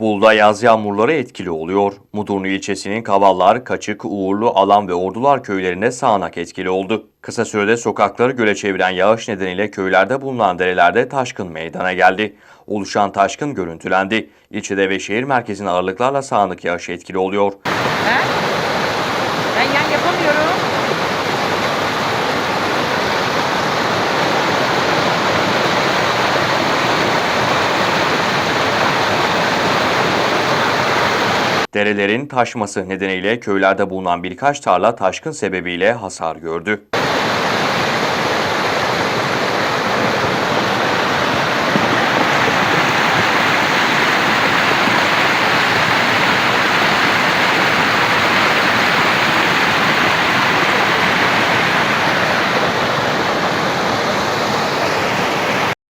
Bolu'da yaz yağmurları etkili oluyor. Mudurnu ilçesinin Kavallar, Kaçık, Uğurlu, Alan ve Ordular köylerinde sağanak etkili oldu. Kısa sürede sokakları göle çeviren yağış nedeniyle köylerde bulunan derelerde taşkın meydana geldi. Oluşan taşkın görüntülendi. İlçede ve şehir merkezinde aralıklarla sağanak yağış etkili oluyor. He? Derelerin taşması nedeniyle köylerde bulunan birkaç tarla taşkın sebebiyle hasar gördü.